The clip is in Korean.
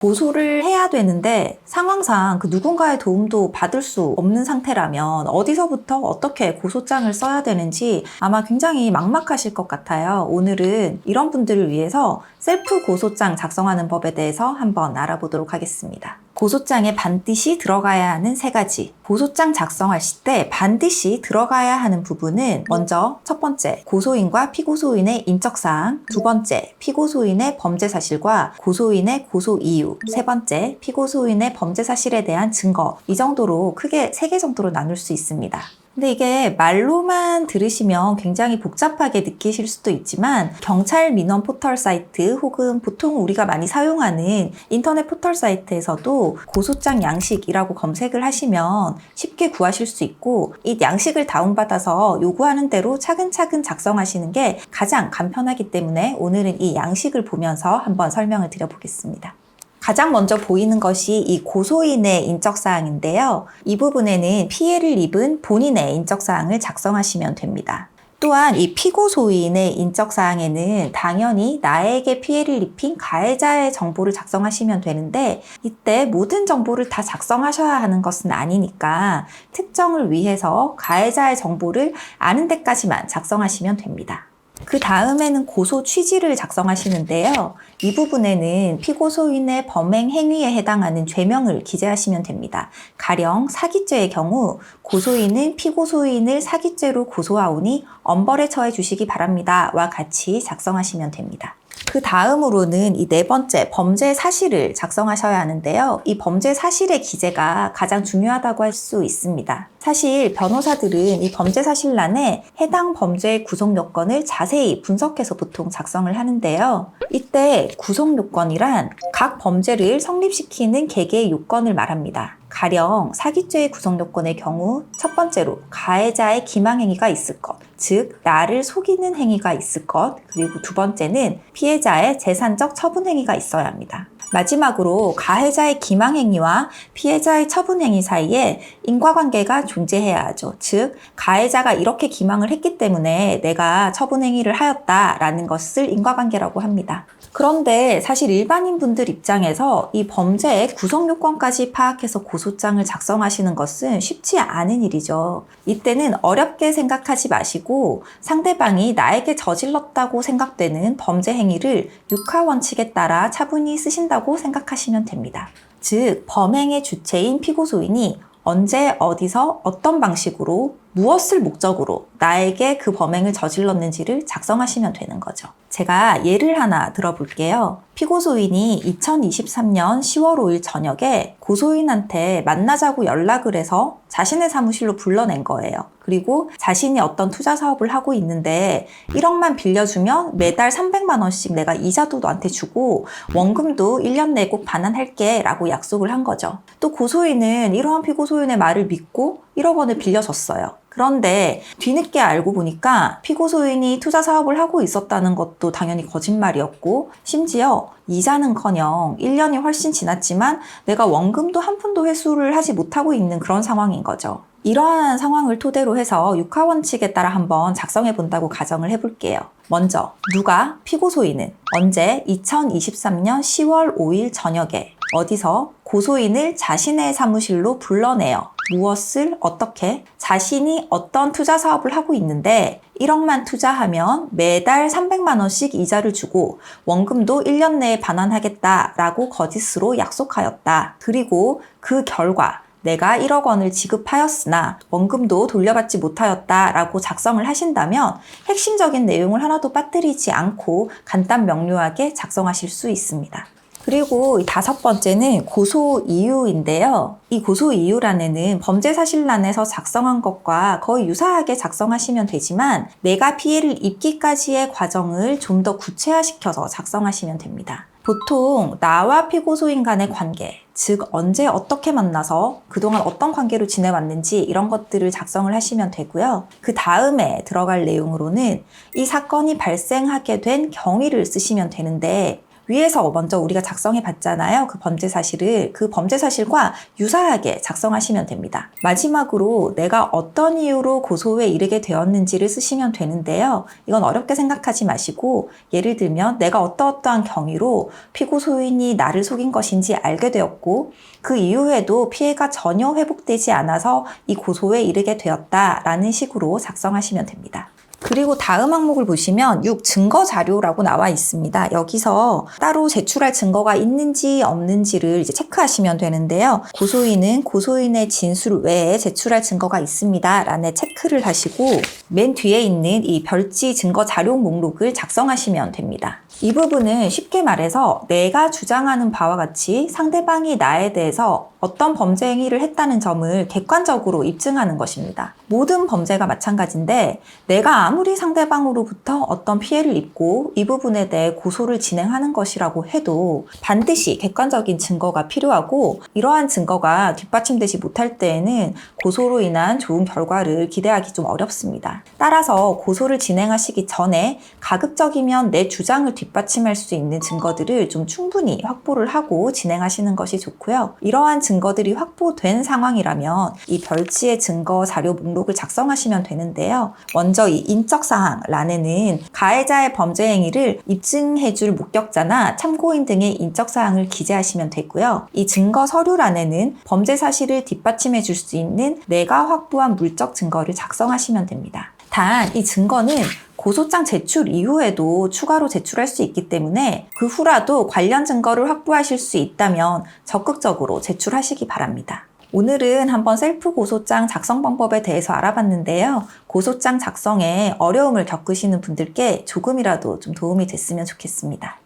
고소를 해야 되는데 상황상 그 누군가의 도움도 받을 수 없는 상태라면 어디서부터 어떻게 고소장을 써야 되는지 아마 굉장히 막막하실 것 같아요. 오늘은 이런 분들을 위해서 셀프 고소장 작성하는 법에 대해서 한번 알아보도록 하겠습니다. 고소장에 반드시 들어가야 하는 세 가지. 고소장 작성하실 때 반드시 들어가야 하는 부분은 먼저 첫 번째, 고소인과 피고소인의 인적사항. 두 번째, 피고소인의 범죄 사실과 고소인의 고소 이유. 세 번째, 피고소인의 범죄 사실에 대한 증거. 이 정도로 크게 세 개 정도로 나눌 수 있습니다. 근데 이게 말로만 들으시면 굉장히 복잡하게 느끼실 수도 있지만 경찰 민원 포털 사이트 혹은 보통 우리가 많이 사용하는 인터넷 포털 사이트에서도 고소장 양식이라고 검색을 하시면 쉽게 구하실 수 있고 이 양식을 다운받아서 요구하는 대로 차근차근 작성하시는 게 가장 간편하기 때문에 오늘은 이 양식을 보면서 한번 설명을 드려보겠습니다. 가장 먼저 보이는 것이 이 고소인의 인적사항인데요. 이 부분에는 피해를 입은 본인의 인적사항을 작성하시면 됩니다. 또한 이 피고소인의 인적사항에는 당연히 나에게 피해를 입힌 가해자의 정보를 작성하시면 되는데 이때 모든 정보를 다 작성하셔야 하는 것은 아니니까 특정을 위해서 가해자의 정보를 아는 데까지만 작성하시면 됩니다. 그 다음에는 고소 취지를 작성하시는데요. 이 부분에는 피고소인의 범행 행위에 해당하는 죄명을 기재하시면 됩니다. 가령 사기죄의 경우 고소인은 피고소인을 사기죄로 고소하오니 엄벌에 처해 주시기 바랍니다 와 같이 작성하시면 됩니다. 그 다음으로는 이 네 번째 범죄 사실을 작성하셔야 하는데요. 이 범죄 사실의 기재가 가장 중요하다고 할 수 있습니다. 사실 변호사들은 이 범죄 사실란에 해당 범죄의 구성 요건을 자세히 분석해서 보통 작성을 하는데요. 이때 구성 요건이란 각 범죄를 성립시키는 개개의 요건을 말합니다. 가령 사기죄의 구성 요건의 경우 첫 번째로 가해자의 기망행위가 있을 것, 즉 나를 속이는 행위가 있을 것, 그리고 두 번째는 피해자의 재산적 처분 행위가 있어야 합니다. 마지막으로 가해자의 기망행위와 피해자의 처분행위 사이에 인과관계가 존재해야 하죠. 즉, 가해자가 이렇게 기망을 했기 때문에 내가 처분행위를 하였다라는 것을 인과관계라고 합니다. 그런데 사실 일반인 분들 입장에서 이 범죄의 구성 요건까지 파악해서 고소장을 작성하시는 것은 쉽지 않은 일이죠. 이때는 어렵게 생각하지 마시고 상대방이 나에게 저질렀다고 생각되는 범죄 행위를 육하 원칙에 따라 차분히 쓰신다고 생각하시면 됩니다. 즉, 범행의 주체인 피고소인이 언제, 어디서, 어떤 방식으로, 무엇을 목적으로 나에게 그 범행을 저질렀는지를 작성하시면 되는 거죠. 제가 예를 하나 들어볼게요. 피고소인이 2023년 10월 5일 저녁에 고소인한테 만나자고 연락을 해서 자신의 사무실로 불러낸 거예요. 그리고 자신이 어떤 투자 사업을 하고 있는데 1억만 빌려주면 매달 300만 원씩 내가 이자도 너한테 주고 원금도 1년 내에 꼭 반환할게 라고 약속을 한 거죠. 또 고소인은 이러한 피고소인의 말을 믿고 1억 원을 빌려줬어요. 그런데 뒤늦게 알고 보니까 피고 소인이 투자 사업을 하고 있었다는 것도 당연히 거짓말이었고 심지어 이자는커녕 1년이 훨씬 지났지만 내가 원금도 한 푼도 회수를 하지 못하고 있는 그런 상황인 거죠. 이러한 상황을 토대로 해서 육하 원칙에 따라 한번 작성해 본다고 가정을 해볼게요. 먼저 누가 피고소인은 언제 2023년 10월 5일 저녁에 어디서 고소인을 자신의 사무실로 불러내어 무엇을 어떻게 자신이 어떤 투자 사업을 하고 있는데 1억만 투자하면 매달 300만 원씩 이자를 주고 원금도 1년 내에 반환하겠다라고 거짓으로 약속하였다. 그리고 그 결과 내가 1억 원을 지급하였으나 원금도 돌려받지 못하였다라고 작성을 하신다면 핵심적인 내용을 하나도 빠뜨리지 않고 간단 명료하게 작성하실 수 있습니다. 그리고 이 다섯 번째는 고소 이유인데요. 이 고소 이유란에는 범죄 사실란에서 작성한 것과 거의 유사하게 작성하시면 되지만 내가 피해를 입기까지의 과정을 좀 더 구체화시켜서 작성하시면 됩니다. 보통 나와 피고소인 간의 관계, 즉 언제 어떻게 만나서 그동안 어떤 관계로 지내왔는지 이런 것들을 작성을 하시면 되고요. 그 다음에 들어갈 내용으로는 이 사건이 발생하게 된 경위를 쓰시면 되는데 위에서 먼저 우리가 작성해 봤잖아요. 그 범죄 사실을 그 범죄 사실과 유사하게 작성하시면 됩니다. 마지막으로 내가 어떤 이유로 고소에 이르게 되었는지를 쓰시면 되는데요. 이건 어렵게 생각하지 마시고 예를 들면 내가 어떠어떠한 경위로 피고 소인이 나를 속인 것인지 알게 되었고 그 이후에도 피해가 전혀 회복되지 않아서 이 고소에 이르게 되었다라는 식으로 작성하시면 됩니다. 그리고 다음 항목을 보시면 6 증거 자료라고 나와 있습니다. 여기서 따로 제출할 증거가 있는지 없는지를 이제 체크하시면 되는데요. 고소인은 고소인의 진술 외에 제출할 증거가 있습니다. 라는 체크를 하시고 맨 뒤에 있는 이 별지 증거 자료 목록을 작성하시면 됩니다. 이 부분은 쉽게 말해서 내가 주장하는 바와 같이 상대방이 나에 대해서 어떤 범죄 행위를 했다는 점을 객관적으로 입증하는 것입니다. 모든 범죄가 마찬가지인데 내가 아무리 상대방으로부터 어떤 피해를 입고 이 부분에 대해 고소를 진행하는 것이라고 해도 반드시 객관적인 증거가 필요하고 이러한 증거가 뒷받침되지 못할 때에는 고소로 인한 좋은 결과를 기대하기 좀 어렵습니다. 따라서 고소를 진행하시기 전에 가급적이면 내 주장을 뒷받침할 수 있는 증거들을 좀 충분히 확보를 하고 진행하시는 것이 좋고요. 이러한 증거들이 확보된 상황이라면 이 별지의 증거 자료 목록을 작성하시면 되는데요. 먼저 이 인적사항 란에는 가해자의 범죄 행위를 입증해줄 목격자나 참고인 등의 인적사항을 기재하시면 되고요. 이 증거 서류란에는 범죄 사실을 뒷받침해줄 수 있는 내가 확보한 물적 증거를 작성하시면 됩니다. 단, 이 증거는 고소장 제출 이후에도 추가로 제출할 수 있기 때문에 그 후라도 관련 증거를 확보하실 수 있다면 적극적으로 제출하시기 바랍니다. 오늘은 한번 셀프 고소장 작성 방법에 대해서 알아봤는데요. 고소장 작성에 어려움을 겪으시는 분들께 조금이라도 좀 도움이 됐으면 좋겠습니다.